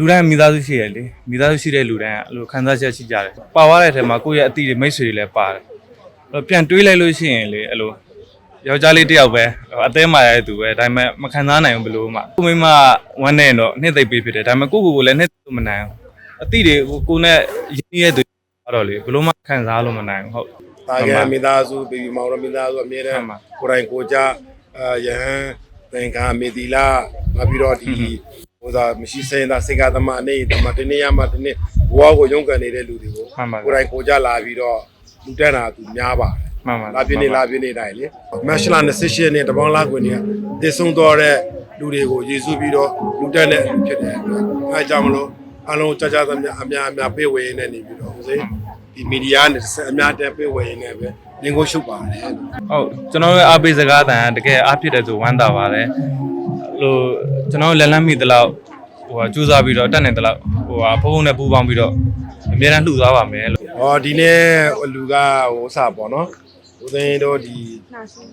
လူတိုင်းမိသားစုရှိရလေမိသားစုရှိတဲ့လူတိုင်းကအဲ့လိုခံစားချက်ရှိကြတယ်ပါသွားတဲ့အထက်မှာကိုယ့်ရဲ့အတိတွေမိတ်ဆွေတွေလည်းပါတယ်အဲ့တော့ပြန်တွေးလိုက်လို့ရှိရင်လေအဲ့လိုယောက်ျားလေးတစ်ယောက်ပဲအသေးမာရတဲ့သူပဲဒါပေမဲ့မခံစားနိုင်ဘူးဘယ်လို့မှကိုမိမဝမ်းနေတော့နှစ်သိပ်ပေးဖြစ်တယ်ဒါပေမဲ့ကိုကိုကိုလည်းနှစ်သိပ်မနိုင်ဘူးအတိတွေကိုကိုနဲ့ရင်းရတဲ့သူကတော့လေဘယ်လို့မှခံစားလို့မနိုင်ဘူးဟုတ်တာကံမိသားစုဘေဘီမောင်ရမိသားစုအမြဲတမှမ်းန်ပါကိုယ်တိုင်ကိုယ်ကြအာယဟန်သင်္ကာမေတီလာနောက်ပြီးတော့ဒီ ဟိုသာမရှိစင်သာစေကသမအနေတမတနေ့ရမှတနေ့ဘဝကိုရုန်းကန်နေတဲ့လူတွေကိုမှန်ပါကိုယ်တိုင်ကိုယ်ကြလာပြီးတော့လူတက်တာသူများပါတယ်မှန်ပါလာပြင်းနေလာပြင်းနေတိုင်းလေမက်ရှလာ28နဲ့တပေါင်းလာခွင့်နေတည်ဆုံးတော့တဲ့လူတွေကိုယေရှုပြီးတော့လူတက်တဲ့လူဖြစ်တယ်အဲကြောင့်မလို့အလုံးကြကြသမျှအများအများပြေဝေနေနေပြီးတော့ဦးစိဒီမီဒီယာနဲ့အများတက်ပြေဝေနေပဲလင်ကိုရှုပ်ပါတယ်ဟုတ်ကျွန်တော်ရဲ့အားပေးစကားတန်တကယ်အားဖြစ်တယ်ဆိုဝမ်းသာပါတယ် ဟိုကျွန်တော်လက်လန်းမိတလောက်ဟိုကစူးစမ်းပြီးတော့တက်နေတလောက်ဟိုကဖုန်းဖုန်းနဲ့ပူပေါင်းပြီးတော့အများအားလှူသွားပါမယ်လို့ဟောဒီနေ့လူကဟိုစပေါ့နော်ဦးသိန်းတို့ဒီ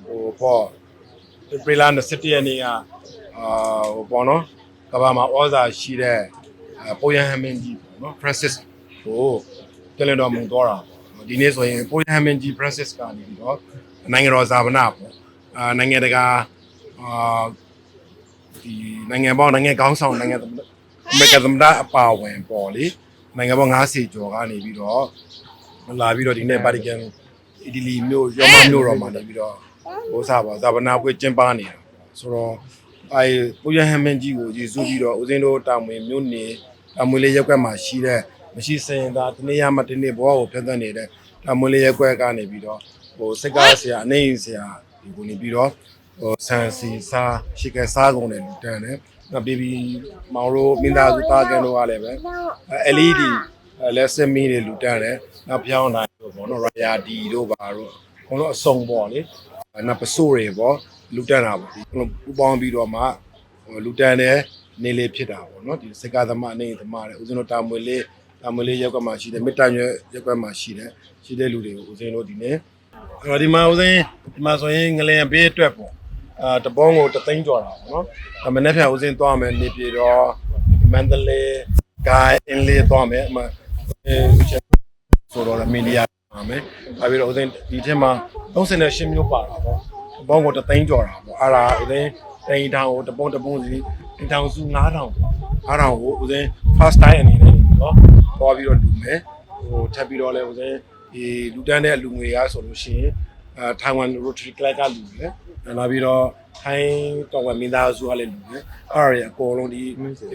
ဟိုပေါ့ပရီလာ27ရက်နေ့ကအာဟိုပေါ့နော်ကဘာမှာဩဇာရှိတဲ့ပိုယန်ဟမင်ကြီးပေါ့နော် Francis ကိုတလန်တော်မူတော့တာပေါ့ဒီနေ့ဆိုရင်ပိုယန်ဟမင်ကြီး Francis ကနေပြီးတော့နိုင်ငံတော်ဇာဝနာပေါ့အာနိုင်ငံတကာအာ ဒီနိုင်ငံပေါင်းနိုင်ငံကောင်းဆောင်နိုင်ငံသမ္မတအမေရိကန်သမ္မတအပါအဝင်ပေါ့လေနိုင်ငံပေါင်း90ကျော်ကနေပြီးတော့လာပြီးတော့ဒီနေ့ပါတီကန်အီတလီမြို့ရောမမြို့တော်မှာနေပြီးတော့ဟိုစားပါဇာဗနာပွဲကျင်းပနေတာဆိုတော့အဲပိုရဟမန်ကြီးကိုယေရှုပြီးတော့ဦးဇင်းတို့တာမွေမြို့နေတာမွေလေးရက်ကွက်မှာရှိတဲ့မရှိစင်သာတနေ့ရမှတနေ့ဘဝကိုဖြတ်သန်းနေတဲ့တာမွေလေးရက်ကွက်ကနေပြီးတော့ဟိုစိတ်ကားဆရာအနေဆရာဒီကိုနေပြီးတော့ ဟိုဆန်စီစားရှိကဲစားကုန်တယ်လူတန်းတယ်နောက်ဘေဘီမောင်တို့မင်းသားစုတာကန်တို့ကလည်းပဲ LED လက်စမီတွေလူတန်းတယ်နောက်ပြောင်းတိုင်းတို့ပေါ့နော်ရာယာဒီတို့ပါတို့ဘုံတော့အစုံပေါ့လေနောက်ပစိုးတွေပေါ့လူတန်းတာပေါ့ဒီပူပေါင်းပြီးတော့မှလူတန်းတယ်နေလေးဖြစ်တာပေါ့နော်ဒီစကားသမားအနေသမားတဲ့ဦးဇင်းတို့တာမွေလေးတာမွေလေးရောက်ကမှရှိတယ်မေတ္တာရွယ်ရောက်ကမှရှိတယ်ရှိတဲ့လူတွေကိုဦးဇင်းတို့ဒီနေ့အဲ့တော့ဒီမှာဦးဇင်းဒီမှာဆိုရင်ငလျင်ဘေးအတွက်ပေါ့ အာတပေါင်းကိုတသိန်းကျော်တာပေါ့နော်အမနေ့ဖြန်ဦးဇင်းသွားမယ်နေပြည်တော်မန္တလေးဂိုင်းအင်းလေးသွားမယ်အမအဲဆိုတော့မီဒီယာပါမယ်။ဒါပြီးတော့ဦးသိန်းဒီထက်မှာ38မျိုးပါတာပေါ့။ဘောင်းကိုတသိန်းကျော်တာပေါ့။အဲ့ဒါဦးသိန်းတိန်ထောင်ကိုတပုံးတပုံးစီတိန်ထောင်စု9000ပေါ့။9000ကိုဦးသိန်း first time အနေနဲ့နော်။ပေါ်ပြီးတော့လူမယ်။ဟိုထပ်ပြီးတော့လည်းဦးသိန်းဒီလူတန်းတဲ့လူငွေရဆိုလို့ရှိရင် အဲထိုင်ဝမ် Rotary Club ကလူတယ်။နောက်ပြီးတော့ထိုင်းတော်ဝင်မင်းသားစုကလည်းလူတယ်။အဲ့ဒါတွေအကုန်လုံးဒီ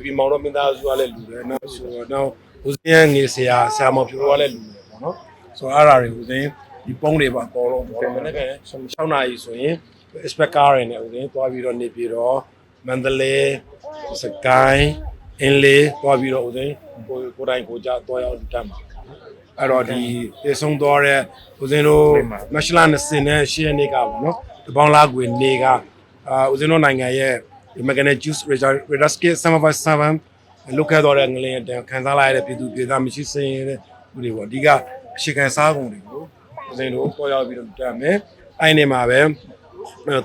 ဒီမောင်တော်မင်းသားစုကလည်းလူတယ်။နောက်ဆိုတော့ဦးစင်းရဲ့ငေဆရာဆရာမောင်ဖြူတော်ကလည်းလူတယ်ပေါ့နော်။ဆိုတော့အဲ့ဒါတွေဦးစင်းဒီပုံးတွေပါအကုန်လုံးပေါ့နော်။မနေ့က6နာရီဆိုရင် expect car တွေနဲ့ဦးစင်းသွားပြီးတော့နေပြီးတော့မန္တလေးစကိုင်းအင်းလေးသွားပြီးတော့ဦးစင်း ကိုကိုတိုင်းကိုကြသွားရောက်လူတက်မှာ။အဲ့တော့ဒီပြေဆုံးသွားတဲ့ဦးစင်းတို့မက်ရှလာ20နဲ့10ရက်နေ့ကပေါ့နော်။တပေါင်းလားကွေနေကအာဦးစင်းတို့နိုင်ငံရဲ့ဒီ mechanic juice redasky 757လုတ်ခဲ့တော့တဲ့ငလျင်တန်ခံစားလိုက်ရတဲ့ပြည်သူပြည်သားမရှိစင်ရတဲ့လူတွေပေါ့အဓိကအရှိခံစားကုန်တွေကိုဦးစင်းတို့ပေါ်ရောက်ပြီးတော့တက်မယ်အဲ့ဒီမှာပဲ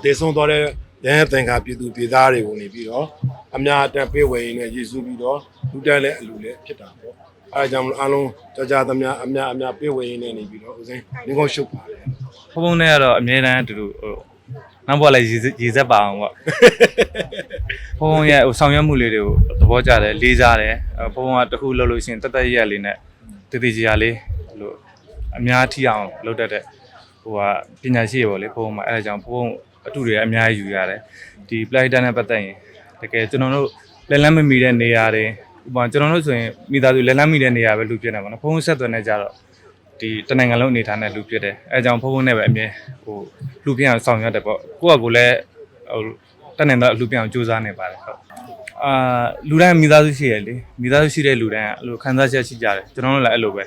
တေဆုံးတော့တဲ့ ရဟန်းသင်္ကာပြည်သူပြည်သားတွေကိုနေပြီးတော့အများအတက်ပေးဝယ်ရင်းနဲ့ယေရှုပြီးတော့လူတက်တဲ့အလူလည်းဖြစ်တာပေါ့အဲဒါကြောင့်မလို့အားလုံးကြကြသမျှအများအများပေးဝယ်ရင်းနဲ့နေပြီးတော့ဦးစင်းငင်းကုန်ရှုပ်ပါတယ်ဖုန်းဖုန်းနဲ့ကတော့အများတန်းအတူတူဟိုနောက်ဘက်လည်းရေစက်ရေစက်ပါအောင်ပေါ့ဖုန်းဖုန်းရဲ့ဟိုဆောင်ရွက်မှုလေးတွေကိုသဘောကျတယ်လေးစားတယ်အဲ့ဖုန်းဖုန်းကတစ်ခုလုပ်လို့ရှိရင်တက်တက်ရက်ရက်လေးနဲ့တည်တည်ကြရလေးဟိုအများထိအောင်လုပ်တတ်တဲ့ဟိုကပညာရှိရပေါ့လေဖုန်းဖုန်းမှာအဲ့ဒါကြောင့်ဖုန်းဖုန်း အတူတွေအများကြီးယူရတယ်ဒီ play data နဲ့ပတ်သက်ရင်တကယ်ကျွန်တော်တို့လက်လန်းမမီတဲ့နေရာတွေဥပမာကျွန်တော်တို့ဆိုရင်မိသားစုလက်လန်းမီတဲ့နေရာပဲလူပြနေပါတော့ဖုန်းဆက်သွယ်နေကြတော့ဒီတနိုင်ငံလုံးအနေထားနဲ့လူဖြစ်တယ်အဲကြောင့်ဖုန်းဖုန်းနဲ့ပဲအမြဲဟိုလူပြအောင်ဆောင်ရွက်တယ်ပေါ့ကိုယ့်အကိုလည်းဟိုတတ်နိုင်တော့လူပြအောင်စူးစမ်းနေပါတယ်ဟုတ်အာလူတိုင်းမိသားစုရှိရလေမိသားစုရှိတဲ့လူတိုင်းကအဲ့လိုခံစားချက်ရှိကြတယ်ကျွန်တော်တို့လည်းအဲ့လိုပဲ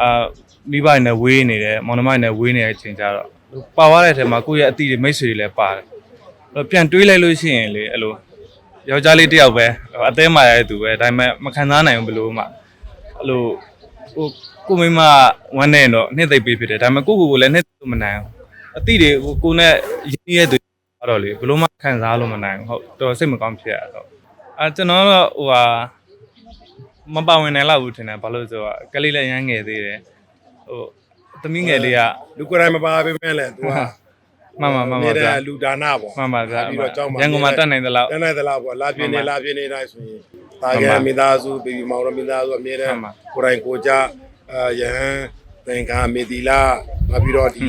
အာမိဘတွေနဲ့ဝေးနေတယ်မောင်နှမတွေနဲ့ဝေးနေတဲ့အချိန်ကျတော့ ပါသွားတဲ့အထက်မှာကိုယ့်ရဲ့အတိတွေမိတ်ဆွေတွေလည်းပါတယ်အဲ့တော့ပြန်တွေးလိုက်လို့ရှိရင်လေအဲ့လိုယောက်ျားလေးတစ်ယောက်ပဲအသေးမာရတဲ့သူပဲဒါပေမဲ့မခံစားနိုင်ဘူးဘယ်လိုမှအဲ့လိုဟိုကိုမိမဝမ်းနေတော့နှစ်သိပ်ပေးဖြစ်တယ်ဒါပေမဲ့ကိုကိုကိုလည်းနှစ်သိပ်မနိုင်ဘူးအတိတွေကိုကိုနဲ့ရင်းရတဲ့သူကတော့လေဘယ်လို့မှခံစားလို့မနိုင်ဘူးဟုတ်တော်စိတ်မကောင်းဖြစ်ရတော့အဲကျွန်တော်တော့ဟိုဟာမပါဝင်နိုင်တော့ဘူးထင်တယ်ဘာလို့လဲဆိုတော့ကလေးလည်းရမ်းငယ်သေးတယ်ဟို သမီးငယ်လေးကလူကိုယ်တိုင်မပါပေးမဲလဲသူကမှန်ပါမှန်ပါဗျာလူဒါနပေါ့မှန်ပါဗျာပြီးတော့ကြောင်းရန်ကုန်မှာတက်နိုင်သလောက်တက်နိုင်သလားပေါ့လာပြင်းနေလာပြင်းနေတိုင်းဆိုရင်တာမှကန်ပါမိသားစုဘေဘီမောင်ရမိသားစုအမြဲတမ်းမှန်ပါကိုယ်တိုင်ကိုယ်ကြအာယဟန်သင်္ကာမေတီလာနောက်ပြီးတော့ဒီ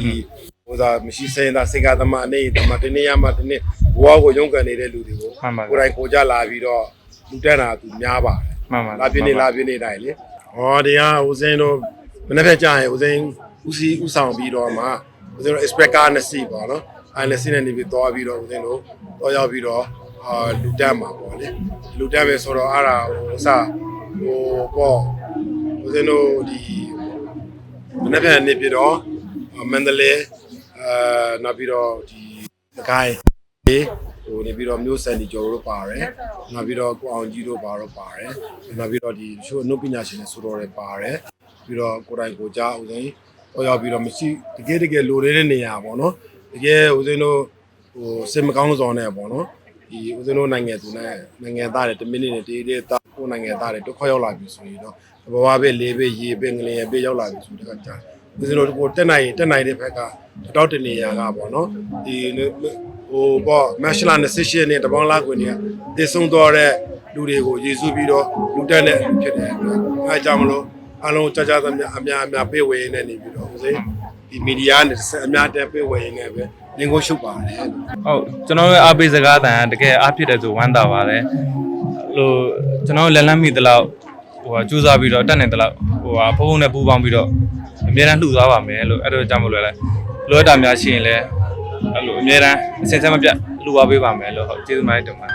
ဟိုသာမရှိစိန်သာစေကသမအနေတမတနေ့ရမှတနေ့ဘဝကိုရုန်းကန်နေတဲ့လူတွေကိုမှန်ပါကိုယ်တိုင်ကိုယ်ကြလာပြီးတော့လူတက်တာသူများပါတယ်မှန်ပါလာပြင်းနေလာပြင်းနေတိုင်းလေဟောဒီဟာဦးစင်းတို့မနေ့ကကြာရင်ဦးစင်း ဦးစီးဦးဆောင်ပြီးတော့မှဦးစင်းတို့ expect ကားနဲ့စီပေါ့နော်အဲနဲ့စီးနေနေပြီးတော့ပြီးတော့ဦးစင်းတို့တော့ရောက်ပြီးတော့အာလူတက်မှာပေါ့လေလူတက်ပဲဆိုတော့အဲ့ဒါဟိုအစဟိုပေါ့ဦးစင်းတို့ဒီမနေ့ကနေပြီးတော့မန္တလေးအာနောက်ပြီးတော့ဒီအကိုင်းဟိုနေပြီးတော့မျိုးစံဒီကျော်တို့ပါတယ်နောက်ပြီးတော့ကိုအောင်ကြီးတို့ပါတော့ပါတယ်နောက်ပြီးတော့ဒီချို့အနုပညာရှင်တွေဆိုတော့လည်းပါတယ်ပြီးတော့ကိုယ်တိုင်ကိုကြားဦးစင်း တော့ရောက်ပြီးတော့မရှိတကယ်တကယ်လိုနေတဲ့နေရာပေါ့နော်တကယ်ဦးစင်းတို့ဟိုစင်မကောင်းဆောင်နေပေါ့နော်ဒီဦးစင်းတို့နိုင်ငံသူနဲ့နိုင်ငံသားတွေတမိနစ်နဲ့တေးတေးတာကိုနိုင်ငံသားတွေတော့ခေါ်ရောက်လာပြီဆိုရင်တော့ဘဝပဲလေးပဲရေပဲငလျင်ပဲရောက်လာပြီဆိုတော့ကြာဦးစင်းတို့ကိုတက်နိုင်တက်နိုင်တဲ့ဘက်ကတောက်တနေရာကပေါ့နော်ဒီဟိုပေါ့မက်ရှလာ28နဲ့တပေါင်းလားခွင်တွေကတည်ဆုံတော့တဲ့လူတွေကိုယေရှုပြီးတော့လူတက်တဲ့ဖြစ်တယ်အဲကြောင့်မလို့ အလုံးကြကြသမျှအများအများပြေဝေနေနေပြီးတော့ဦးစင်းဒီမီဒီယာနဲ့အများတက်ပြေဝေနေပဲလင်ကိုရှုပ်ပါတယ်ဟုတ်ကျွန်တော်ရဲ့အားပေးစကားတန်တကယ်အားဖြစ်တယ်ဆိုဝမ်းသာပါတယ်ဟိုကျွန်တော်လက်လန်းမိသလောက်ဟိုဟာစူးစမ်းပြီးတော့တက်နိုင်သလောက်ဟိုဟာဖုန်းဖုန်းနဲ့ပူးပေါင်းပြီးတော့အများအားလှူသွားပါမယ်လို့အဲ့တော့ကြောင့်မလို့လဲလိုအပ်တာများရှိရင်လည်းအဲ့လိုအများအားအစင်စက်မပြတ်လှူပါပေးပါမယ်လို့ဟုတ်ကျေးဇူးများတင်ပါတယ်